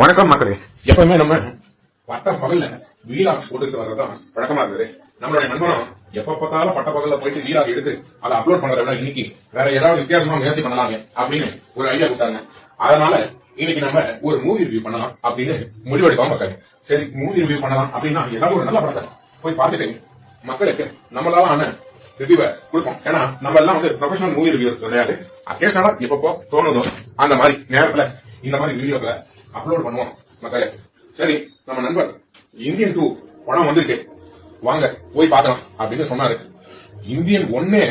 வணக்கம் மக்களே. எப்பவுமே நம்ம பட்ட பகல்ல வீலாக்ஸ் போட்டுட்டு வர்றதுதான் வழக்கமா இருந்தது நம்மளுடைய நண்பரும் எப்ப பார்த்தாலும் பட்ட பகல்ல போயிட்டு வீலாக் எடுத்து அதை அப்லோட் பண்றதை விட இன்னைக்கு வேற ஏதாவது வித்தியாசமா முயற்சி பண்ணலாங்க அப்படின்னு ஒரு ஐடியா கொடுத்தாங்க. அதனால இன்னைக்கு நம்ம ஒரு மூவி ரிவ்யூ பண்ணலாம் அப்படின்னு முடிவெடுத்தோம் மக்கள். சரி மூவி ரிவ்யூ பண்ணலாம் அப்படின்னா ஏதாவது ஒரு நல்ல படத்தை போய் பார்த்துட்டு மக்களுக்கு நம்மளால ஆன ரிவ்யூவை கொடுப்போம். ஏன்னா நம்ம எல்லாம் வந்து ப்ரொஃபஷனல் மூவி ரிவ்யூ கிடையாது. அக்கேஷனலா எப்பப்போ தோணுதோ அந்த மாதிரி நேரத்துல இந்த மாதிரி வீடியோக்களை அப்லோட் பண்ணுவோம் மக்களே. சரி நம்ம நண்பர் இந்தியன் டூ படம் வந்திருக்கு. வாங்க போய் பார்க்கலாம் அப்படின்னு சொன்னாரு. இந்தியன் ஒன்னே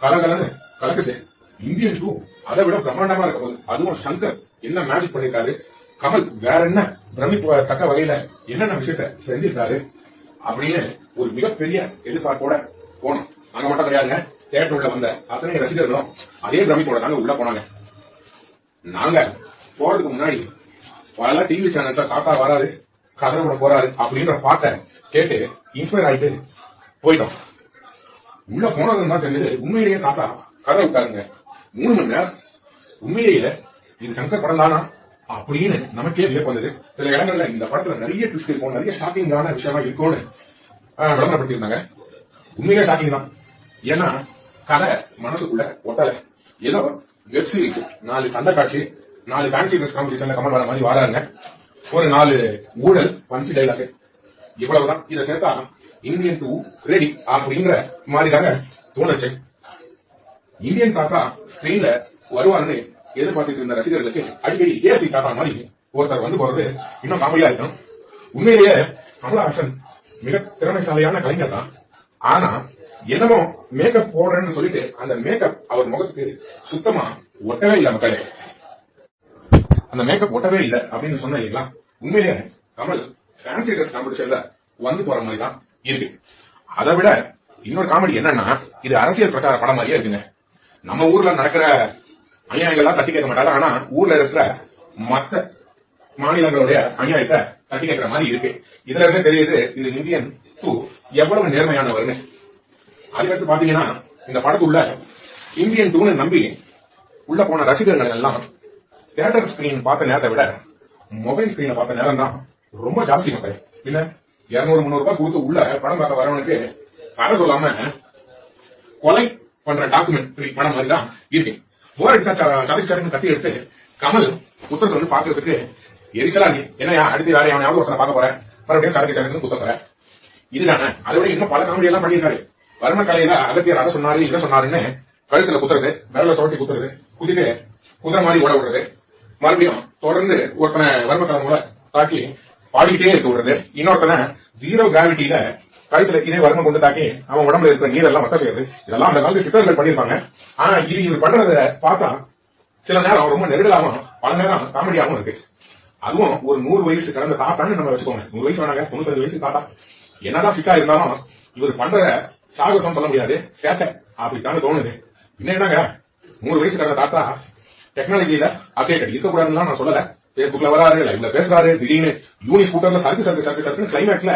கலகலன்னு கலக்குச்சு இந்தியன் டூ அதை விட பிரம்மாண்டமா இருக்க போகுது. அதுவும் சங்கர் என்ன மேஜிக் பண்ணிருக்காரு? கமல் வேற என்ன பிரமிப்பு தக்க வகையில என்னென்ன விஷயத்த செஞ்சிருக்காரு? அப்படின்னு ஒரு மிகப்பெரிய எதிர்பார்ப்போட போனோம். அங்க மட்டும் கிடையாதுங்க. தேட்டர் உள்ள வந்த அத்தனை ரசிகர்களும் அதே பிரமிப்போட தாங்க உள்ள போனாங்க. நாங்க போறதுக்கு முன்னாடி பல டிவி சேனல்ஸ்ல தாத்தா வராரு கதை விட போறாரு அப்படின்ற பாட்டை கேட்டு இன்ஸ்பயர் ஆயிட்டு போயிட்டோம். உள்ள போனதுன்னு தான் தெரிஞ்சது உண்மையிலேயே தாத்தா கதை விட்டாருங்க மூணு மணி நேரம். உண்மையிலேயே இது சங்கர் படம் தானா? அப்படின்னு நமக்கே வியப்பு வந்தது. சில இடங்கள்ல இந்த படத்துல நிறைய ட்விஸ்ட் இருக்கும் நிறைய ஷாக்கிங்கான விஷயமா இருக்கும்னு ஆஹ், விளம்பரப்படுத்தியிருந்தாங்க. உண்மையிலே ஷாக்கிங் தான். ஏன்னா கதை மனசுக்குள்ள ஒட்டல. ஏதோ வெப் சீரிஸ் நாலு சண்டை காட்சி நாலு ஃபேன்சி ட்ரெஸ் காம்படிஷன்ல கமல் வர மாதிரி வராங்க. ஒரு நாலு ஊழல் வன்சி டைலாக் இவ்வளவுதான். இதை சேர்த்தா இந்தியன் டூ ரெடி அப்படிங்கிற மாதிரி தாங்க தோணுச்சு. இந்தியன் தாத்தா ஸ்கிரீன்ல வருவாருன்னு எதிர்பார்த்துட்டு இருந்த ரசிகர்களுக்கு அடிக்கடி ஏசி தாத்தா மாதிரி ஒருத்தர் வந்து போறது இன்னும் காமெடியா இருக்கும் உண்மையிலேயே கமலஹாசன் மிக திறமைசாலியான கலைஞர் தான். ஆனா என்னமோ மேக்கப் போடுறேன்னு சொல்லிட்டு அந்த மேக்கப் அவர் முகத்துக்கு சுத்தமா ஒட்டவே இல்லை மக்களே. அந்த மேக்கப் ஒட்டவே இல்லை அப்படின்னு சொன்ன இல்லைங்களா? உண்மையிலேயே கமல் ஃபேன்சி ட்ரெஸ் காம்படிஷன்ல வந்து போற மாதிரி தான் இருக்கு. அதை விட இன்னொரு காமெடி என்னன்னா இது அரசியல் பிரச்சார படம் மாதிரியே இருக்குங்க. நம்ம ஊர்ல நடக்கிற அநியாயங்கள்லாம் தட்டி கேட்க மாட்டாங்க. ஆனா ஊர்ல இருக்கிற மத்த மாநிலங்களுடைய அநியாயத்தை தட்டி கேட்கிற மாதிரி இருக்கு. இதுல இருந்தே தெரியுது இந்த இந்தியன் டூ எவ்வளவு நேர்மையானவர்னு. அதுக்கடுத்து பாத்தீங்கன்னா இந்த படத்துள்ள இந்தியன் டூன்னு நம்பி உள்ள போன ரசிகர்கள் எல்லாம் தியேட்டர் ஸ்கிரீன் பார்த்த நேரத்தை விட மொபைல் ஸ்கிரீனை பார்த்த நேரம் தான் ரொம்ப ஜாஸ்தி மக்கள். இல்ல இருநூறு முந்நூறு ரூபாய் கொடுத்து உள்ள படம் பார்க்க வரவனுக்கு கதை சொல்லாம கொலை பண்ற டாக்குமெண்ட்ரி படம் மாதிரி தான் இருக்கு. போர் அடிச்சா சதை கத்தி எடுத்து கமல் புத்தகத்தை வந்து பாக்குறதுக்கு எரிச்சலா இருக்கு. என்னையா அடுத்து வேற எவனையாவது ஒருத்தனை பார்க்க போறேன். மறுபடியும் சரக்கு சதைன்னு குத்த போறேன் இதுதானே? அதை விட இன்னும் பல காமெடி எல்லாம் பண்ணியிருக்காரு. வர்ம கலையில அகத்தியர் அதை சொன்னாரு இதை சொன்னாருன்னு கழுத்துல குத்துறது விரல சுரட்டி குத்துறது குதிட்டு குதிரை மாதிரி ஓட விடுறது. மறுபடியும் தொடர்ந்து ஒருத்தனை வர்ம கலை தாக்கி பாடிக்கிட்டே இருக்க விடுறது. இன்னொருத்தனை ஜீரோ கிராவிட்டியில கழுத்துல இதே வர்மம் கொண்டு தாக்கி அவன் உடம்புல இருக்கிற நீரெல்லாம் மத்த செய்யுது. இதெல்லாம் அந்த காலத்து சித்தர்கள் பண்ணிருப்பாங்க ஆனா இது இவர் பண்றத பார்த்தா சில நேரம் ரொம்ப நெருடலாகவும் பல நேரம் காமெடியாகவும் இருக்கு. அதுவும் ஒரு நூறு வயசு கடந்த தாத்தான்னு நம்ம வச்சுக்கோங்க. நூறு வயசு வேணாங்க தொண்ணூத்தஞ்சு வயசு தாத்தா. என்னதான் ஃபிட்டா இருந்தாலும் இவர் பண்ற சாகசம் சொல்ல முடியாது. சேட்டை. அப்படித்தானே தோணுது. என்ன என்னங்க நூறு வயசு கடந்த தாத்தா டெக்னாலஜியில அப்டேட் இருக்கக்கூடாதுன்னு நான் சொல்லல. பேஸ்புக்ல வராரு லைவ்ல பேசுறாரு திடீர்னு யூனி ஸ்கூட்டர்ல சருக்கு சருக்கு சருக்கு சருக்கு கிளைமேக்ஸ்ல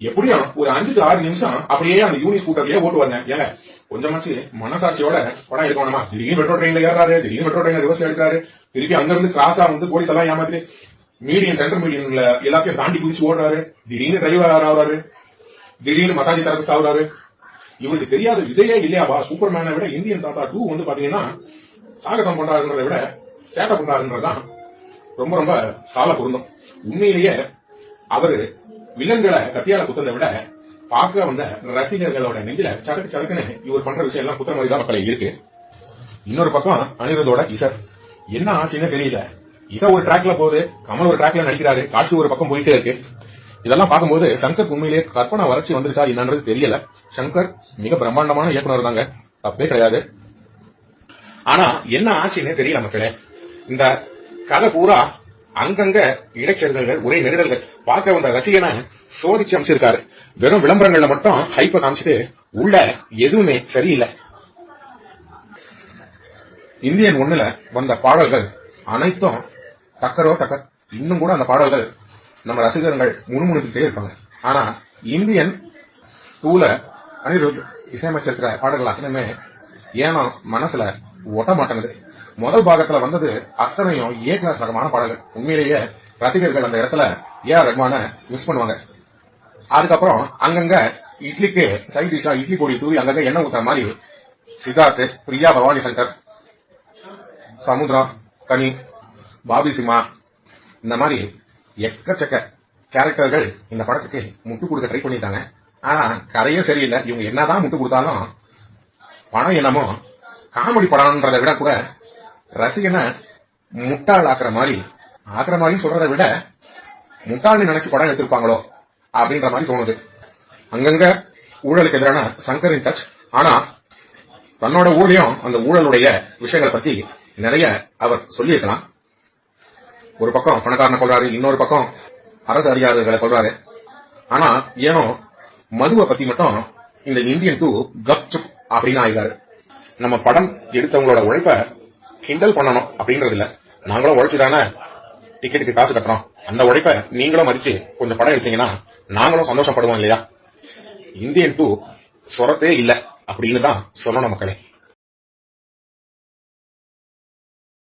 எப்படியும் ஒரு அஞ்சு ஆறு நிமிஷம் அப்படியே அந்த யூனி ஸ்கூட்டர்லயே ஓட்டுவாங்க ஏங்க கொஞ்சமாச்சு மனசாட்சியோட படம் எடுக்கணுமா திடீர்னு மெட்ரோ ட்ரெயின்ல ஏறாரு திடீர்னு மெட்ரோ ட்ரெயின்ல ரிவர்ஸ்ல எடுக்கிறாரு திருப்பி அங்க இருந்து கிராஸா வந்து போலீஸ் எல்லாம் ஏமாத்தி மீடியம் சென்டர் மீடியம்ல எல்லாத்தையும் தாண்டி குதிச்சு ஓடுறாரு. திடீர்னு டிரைவர் ஆகுறாரு திடீர்னு மசாஜ் தெரபிஸ்ட் ஆகுறாரு. இவருக்கு தெரியாத விதையே இல்லையாவா சூப்பர் மேனை விட இந்தியன் தாத்தா டூ வந்து பாத்தீங்கன்னா சாகசம் பண்றாருன்றதை விட சேட்டை பண்றாருன்றதுதான் ரொம்ப ரொம்ப சால பொருந்தும். உண்மையிலேயே அவரு வில்லன்களை கத்தியால குத்துறதை விட பார்க்க வந்த ரசிகர்களோட நெஞ்சில சரக்கு சரக்குன்னு இவர் பண்ற விஷயம் எல்லாம் குத்துற மாதிரி தான் மக்களை இருக்கு. இன்னொரு பக்கம் அனிருதோட இசர் என்ன ஆச்சுன்னு தெரியல. இசை ஒரு டிராக்ல போகுது கமல் ஒரு டிராக்ல நடிக்கிறாரு காட்சி ஒரு பக்கம் போயிட்டே இருக்கு. இதெல்லாம் பார்க்கும்போது சங்கர் உண்மையிலேயே கற்பனை வறட்சி வந்துருச்சா என்னன்றது தெரியல. சங்கர் மிக பிரம்மாண்டமான இயக்குனர் தாங்க தப்பே கிடையாது. ஆனா என்ன ஆச்சுன்னு தெரியல மக்களே. இந்த கதை பூரா அங்கங்க இடைச்செருகல்கள் ஒரே நெருடல்கள். பார்க்க வந்த ரசிகனை சோதிச்சு அமைச்சிருக்காரு வெறும் விளம்பரங்கள்ல மட்டும் ஹைப்ப காமிச்சிட்டு உள்ள எதுவுமே சரியில்லை. இந்தியன் ஒண்ணுல வந்த பாடல்கள் அனைத்தும் டக்கரோ டக்கர். இன்னும் கூட அந்த பாடல்கள் நம்ம ரசிகர்கள் முணுமுணுக்கிட்டே இருப்பாங்க. ஆனா இந்தியன் டூல அனிருத் இசையமைச்சிருக்கிற பாடல்கள் அத்தனையுமே ஏனோ மனசுல ஒட்ட முதல் பாகத்துல வந்தது அத்தனையும் ஏ கிளாஸ் ரகமான பாடல்கள். உண்மையிலேயே ரசிகர்கள் அந்த இடத்துல ஏ ஆர் மிஸ் பண்ணுவாங்க. அதுக்கப்புறம் அங்கங்க இட்லிக்கு சைட் டிஷ்ஷா இட்லி பொடி தூவி அங்கங்க எண்ணெய் ஊத்துற மாதிரி சித்தார்த் பிரியா பவானி சங்கர் சமுத்ரா கனி பாபி சிம்மா இந்த மாதிரி எக்கச்சக்க கேரக்டர்கள் இந்த படத்துக்கு முட்டு கொடுக்க ட்ரை பண்ணிட்டாங்க ஆனா கதையே சரியில்லை. இவங்க என்னதான் முட்டு கொடுத்தாலும் பணம் என்னமோ காமெடி படம்ன்றதை விட கூட ரசிகனை முட்டாள் ஆக்குற மாதிரி ஆக்குற மாதிரி சொல்றதை விட முட்டாள்னு நினைச்சு படம் எடுத்திருப்பாங்களோ அப்படின்ற மாதிரி தோணுது. அங்கங்க ஊழலுக்கு எதிரான சங்கரின் டச் ஆனா தன்னோட ஊர்லயும் அந்த ஊழலுடைய விஷயங்களை பத்தி நிறைய அவர் சொல்லியிருக்கலாம். ஒரு பக்கம் பணக்காரனை கொள்றாரு இன்னொரு பக்கம் அரசு அதிகாரிகளை கொள்றாரு ஆனா ஏனோ மதுவை பத்தி மட்டும் இந்த இந்தியன் டூ கப்சுப் அப்படின்னு ஆயிட்டாரு. நம்ம படம் எடுத்தவங்களோட உழைப்ப கிண்டல் பண்ணணும் அப்படின்றது இல்ல நாங்களும் உழைச்சுதானே டிக்கெட்டுக்கு காசு கட்டுறோம். அந்த உழைப்ப நீங்களும் மதிச்சு கொஞ்சம் படம் எடுத்தீங்கன்னா நாங்களும் சந்தோஷப்படுவோம் இல்லையா? இந்தியன் டூ சொரத்தே இல்ல அப்படின்னு தான் சொல்லணும் மக்களே.